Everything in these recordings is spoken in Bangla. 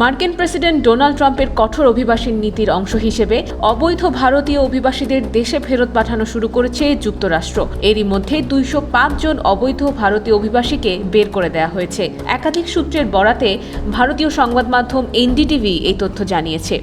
মার্কিন প্রেসিডেন্ট ডোনাল্ড ট্রাম্পের কঠোর অভিবাসীর নীতির অংশ হিসেবে অবৈধ ভারতীয় অভিবাসীদের দেশে ফেরত পাঠানো শুরু করেছে যুক্তরাষ্ট্র। এরই মধ্যে দুইশ পাঁচ জন অবৈধ ভারতীয় অভিবাসীকে বের করে দেওয়া হয়েছে। একাধিক সূত্রের বরাতে ভারতীয় সংবাদ মাধ্যম এনডিটিভি এই তথ্য জানিয়েছে।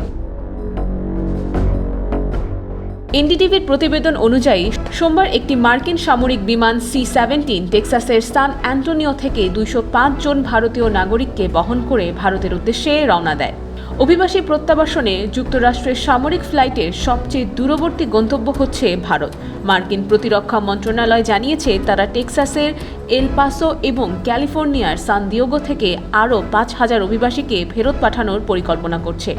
এনডিটিভির প্রতিবেদন অনুযায়ী, সোমবার একটি মার্কিন সামরিক বিমান সি সেভেন্টিন টেক্সাসের সান অ্যান্টোনিও থেকে দুইশো পাঁচ জন ভারতীয় নাগরিককে বহন করে ভারতের উদ্দেশ্যে রওনা দেয়। অভিবাসী প্রত্যাবাসনে যুক্তরাষ্ট্রের সামরিক ফ্লাইটের সবচেয়ে দূরবর্তী গন্তব্য হচ্ছে ভারত। মার্কিন প্রতিরক্ষা মন্ত্রণালয় জানিয়েছে, তারা টেক্সাসের এলপাসো এবং ক্যালিফোর্নিয়ার সান দিয়োগো থেকে আরও পাঁচ হাজার অভিবাসীকে ফেরত পাঠানোর পরিকল্পনা করছে।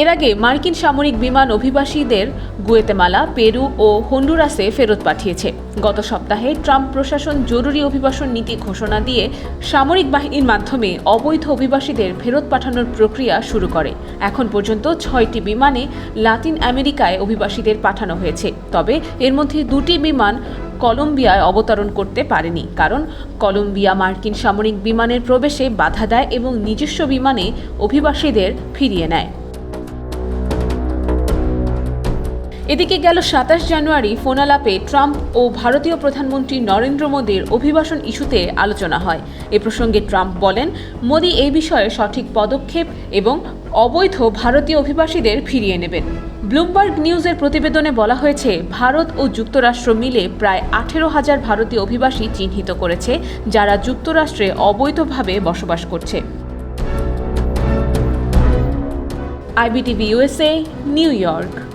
এর আগে মার্কিন সামরিক বিমান অভিবাসীদের গুয়েতেমালা, পেরু ও হন্ডুরাসে ফেরত পাঠিয়েছে। গত সপ্তাহে ট্রাম্প প্রশাসন জরুরি অভিবাসন নীতি ঘোষণা দিয়ে সামরিক বাহিনীর মাধ্যমে অবৈধ অভিবাসীদের ফেরত পাঠানোর প্রক্রিয়া শুরু করে। এখন পর্যন্ত ছয়টি বিমানে লাতিন আমেরিকায় অভিবাসীদের পাঠানো হয়েছে। তবে এর মধ্যে দুটি বিমান কলম্বিয়ায় অবতরণ করতে পারেনি, কারণ কলম্বিয়া মার্কিন সামরিক বিমানের প্রবেশে বাধা দেয় এবং নিজস্ব বিমানে অভিবাসীদের ফিরিয়ে নেয়। এদিকে গেল সাতাশ জানুয়ারি ফোনালাপে ট্রাম্প ও ভারতীয় প্রধানমন্ত্রী নরেন্দ্র মোদীর অভিবাসন ইস্যুতে আলোচনা হয়। এ প্রসঙ্গে ট্রাম্প বলেন, মোদী এই বিষয়ে সঠিক পদক্ষেপ এবং অবৈধ ভারতীয় অভিবাসীদের ফিরিয়ে নেবেন। ব্লুমবার্গ নিউজের প্রতিবেদনে বলা হয়েছে, ভারত ও যুক্তরাষ্ট্র মিলে প্রায় আঠেরো হাজার ভারতীয় অভিবাসী চিহ্নিত করেছে, যারা যুক্তরাষ্ট্রে অবৈধভাবে বসবাস করছে। IBTV USA New York.